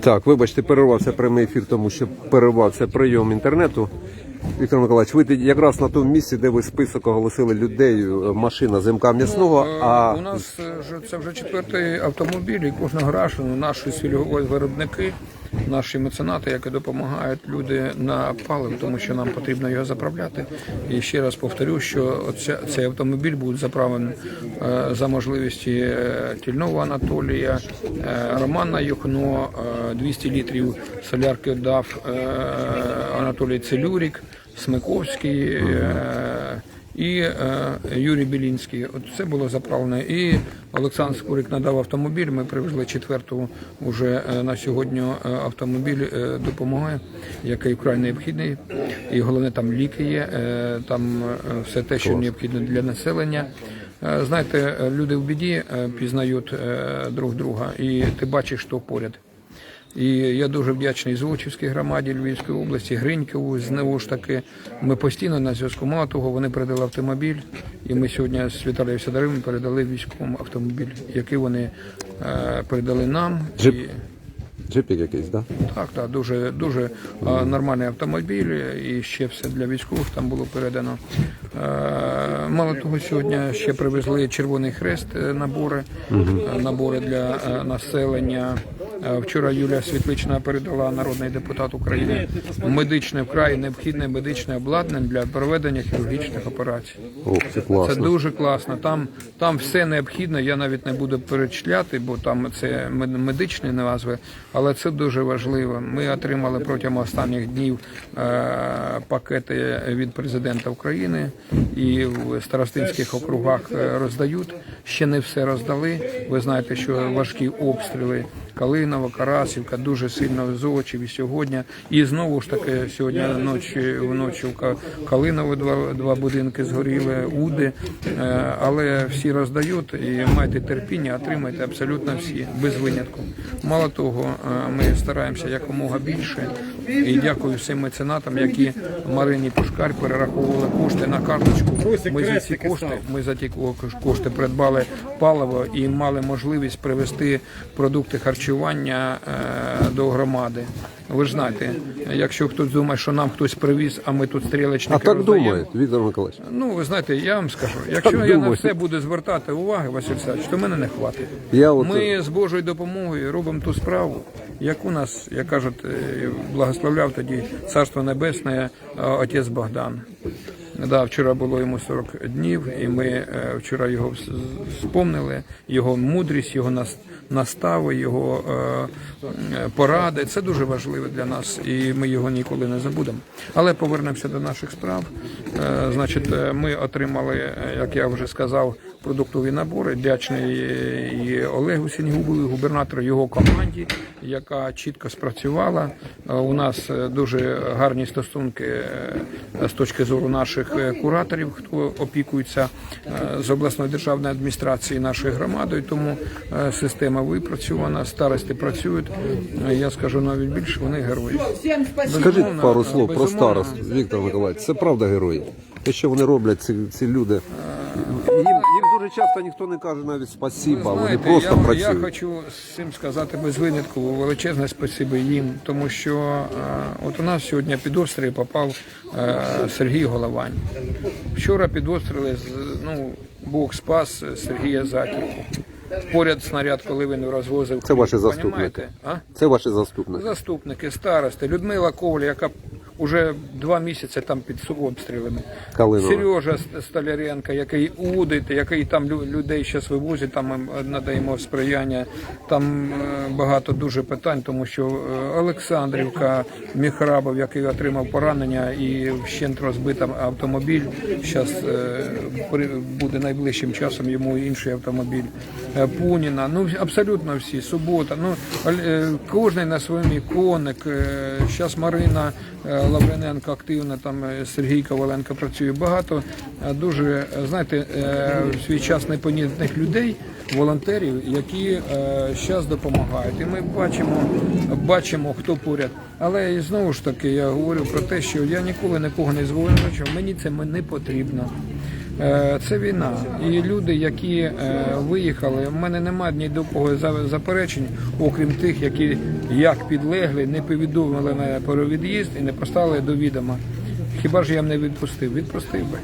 Так, вибачте, перервався прямий ефір, тому що перервався прийом інтернету. Віктор Миколаївич, ви якраз на тому місці, де ви список оголосили людей, е, машина ЗМК м'ясного, Ну, а у нас е, це вже четвертий автомобіль, і кожного граждан наші сільгоспвиробники, наші меценати, які допомагають люди на паливо, тому що нам потрібно його заправляти. І ще раз повторю, що цей автомобіль буде заправлений е, за можливості е, Тільного Анатолія, е, Романа Юхно, е, 200 літрів солярки дав Анатолій Целюрік, Смиковський. І е, Юрій Білінський. От це було заправлено. І Олександр Скурик надав автомобіль. Ми привезли четверту уже е, на сьогодні е, автомобіль допомоги, який вкрай необхідний. І головне там ліки є, там все те, що необхідно для населення. Знаєте, люди в біді пізнають друг друга, і ти бачиш, що поряд. І я дуже вдячний Золочівській громаді Львівської області, Гринькову, знову ж таки. Ми постійно на зв'язку. Мало того, вони передали автомобіль, і ми сьогодні з Віталієм Сидоровим передали військовому автомобіль, який вони е, передали нам. Джип. І, джипік якийсь, да? так, так, дуже, дуже е, нормальний автомобіль, і ще все для військових там було передано. Е, Мало того, сьогодні ще привезли Червоний Хрест набори, е, набори для населення. Вчора Юлія Світлична передала народний депутат України медичне вкрай необхідне медичне обладнання для проведення хірургічних операцій. Ох, це Це дуже класно. Там, там все необхідно. Я навіть не буду перечисляти, бо там це мед- медичні назви, але це дуже важливо. Ми отримали протягом останніх днів е, пакети від президента України і в старостинських округах е, роздають. Ще не все роздали. Ви знаєте, що важкі обстріли. Калинова, Карасівка дуже сильно зочив і сьогодні. І знову ж таки сьогодні ночі вночі в Калинові два, два будинки згоріли, Уди, Е, але всі роздають і майте терпіння, отримайте абсолютно всі, без винятку. Мало того, е, ми стараємося якомога більше. І дякую всім меценатам, які Марині Пушкар перераховували кошти на карточку. Ми за ці кошти, ми за ті кошти придбали паливо і мали можливість привезти продукти харчування е, до громади. Ви ж знаєте, якщо хтось думає, що нам хтось привіз, а ми тут стрілечники А так роздаємо, думають, Віктор Миколаївич. Ну, ви знаєте, я вам скажу, якщо я на думаю. все буду звертати уваги, Василь Савич, то мене не хватить. Я от, Ми з Божою допомогою робимо ту справу, яку нас, як кажуть, е, благословляв тоді Царство Небесне е, отець Богдан. Да, вчора було йому 40 днів, і ми е, вчора його вс- вспомнили, його мудрість, його нас- настави, його е, поради. Це дуже важливо для нас, і ми його ніколи не забудемо. Але повернемося до наших справ. Значить, ми отримали, як я вже сказав, продуктові набори. Вдячний е, і Олегу Сінігубові, губернатору його команді, яка чітко спрацювала. Е, У нас е, дуже гарні стосунки з точки зору наших кураторів, хто опікується з обласної державної адміністрації нашою громадою. Тому система випрацьована, старости працюють. Я скажу навіть більше, вони герої. Скажіть пару слов про старост, Віктор Миколаївич. Це правда герої. Те, що вони роблять, ці, ці люди. Їм, їм дуже часто ніхто не каже навіть спасіба, вони Знаєте, просто я, я хочу з цим сказати без винятку величезне спасибі їм, тому що е, от у нас сьогодні під обстріл попав е, Сергій Головань. Вчора під обстріли з- ну, Бог спас Сергія Затірку. Поряд снаряд, коли він розвозив. Це ваші заступники. А? Це ваші заступники. Заступники, старости, Людмила Коваль, яка вже два місяці там під обстрілами. Калинова. Сережа Ст- Столяренко, який удить, який там лю- людей зараз вивозить, там надаємо сприяння. Там е, багато дуже питань, тому що е, Олександрівка, Міхрабов, який отримав поранення і вщент розбитий автомобіль. Зараз буде найближчим часом йому інший автомобіль. Е, Пуніна, ну абсолютно всі, субота. Ну е, кожен на своєму іконик. Зараз Марина Лаврененко активно, там е, Сергій Коваленко працює. Багато е, дуже е, знаєте, в свій час непонятних людей, волонтерів, які зараз допомагають. І ми бачимо, бачимо, хто поряд. Але знову ж таки я говорю про те, що я ніколи нікого не звинувачував, мені це не потрібно. Е, Це війна. І люди, які е, виїхали, в мене немає ні до кого заперечень, окрім тих, які як підлегли, не повідомили мене про від'їзд і не поставили до відома. Хіба ж я б не відпустив? Відпустив би.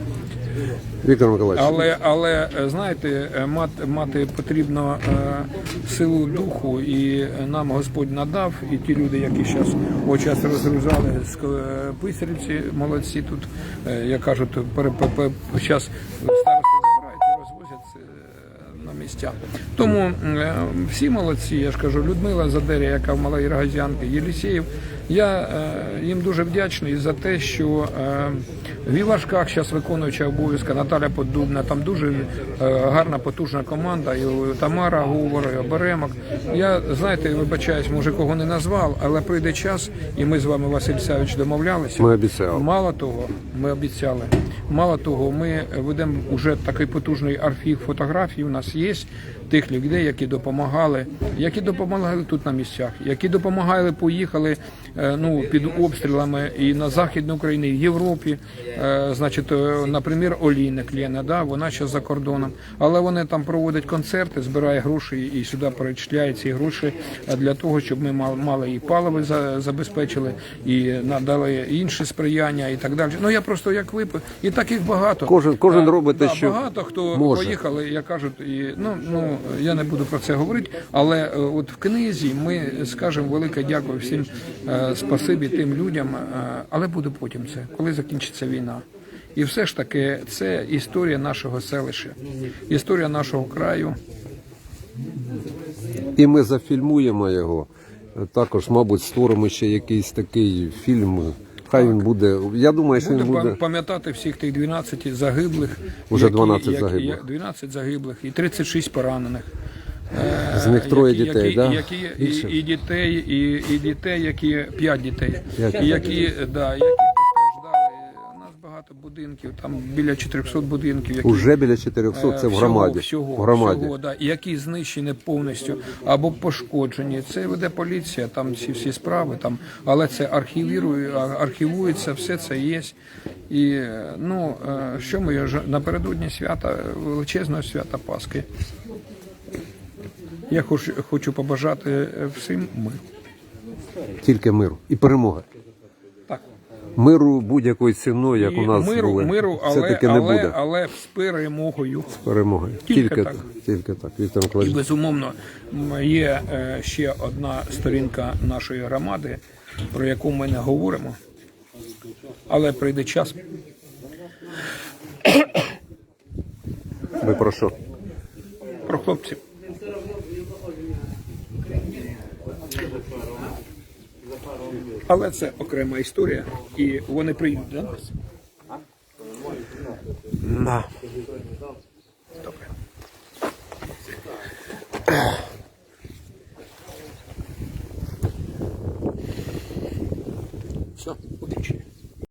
Віктор Миколаївич, Але, але е, знаєте, е, мати, мати потрібно е, силу духу, і нам Господь надав, і ті люди, які зараз час розгружали з е, писарівці, молодці тут, е, як кажуть, зараз старости забирають і розвозять на місця. Тому е, всі молодці, я ж кажу, Людмила Задеря, яка в Малої Рогазянки, Єлісєєв. Я е, їм дуже вдячний за те, що е, в Івашках зараз виконуюча обов'язки Наталя Поддубна, там дуже е, гарна потужна команда, і Тамара Говор, і Оберемок. Я, знаєте, вибачаюсь, може кого не назвав, але прийде час, і ми з вами, Василь Савич, домовлялися. Ми обіцяли. Мало того, ми обіцяли. Мало того, ми ведемо вже такий потужний архів фотографій. У нас є тих людей, які допомагали, які допомагали тут на місцях, які допомагали, поїхали е, ну під обстрілами і на західну Україну, і в Європі. Е, Значить, е, наприклад, Олійник Лена, да, вона ще за кордоном, але вони там проводять концерти, збирає гроші і сюди перечисляють ці гроші для того, щоб ми мали, і паливо за- забезпечили, і надали інші сприяння, і так далі. Ну я просто як випив, і таких багато. Кожен- кожен робить те, що багато хто може. поїхали, як кажуть, і ну ну я не буду про це говорити, але е, от в книзі ми скажемо велике дякую всім е, спасибі тим людям, е, але буде потім це, коли закінчиться війна. І все ж таки це історія нашого селища, історія нашого краю. і ми зафільмуємо його. Також, мабуть, створимо ще якийсь такий фільм. Хай він буде. Я думаю, що він буде. пам'ятати всіх тих 12 загиблих. Уже 12 загиблих. Які, 12 загиблих і 36 поранених. З них троє які, дітей, які, да? які, і, і дітей, і, і дітей, які 5 дітей, 5 і які, да, які будинків, там біля 400 будинків, які Уже біля 400, це в Е, громаді. Всього, в громаді. всього, да, які знищені повністю або пошкоджені. Це веде поліція, там ці всі справи, там, але це архівірує, архівується, все це є. І е, ну, е, що ми напередодні свята, величезного свята Пасхи. Я хочу, хочу побажати е, всім миру. Тільки миру і перемоги. Миру будь-якою ціною, як І у нас миру, були. миру, але, все-таки не але, буде але з перемогою. перемоги. Тільки так. так. Тільки так. Віктор І безумовно є е, ще одна сторінка нашої громади, про яку ми не говоримо, але прийде час. Ви про що? Про хлопців. Але це окрема історія, і вони прийдуть до нас. На. Добре. Все, удачі.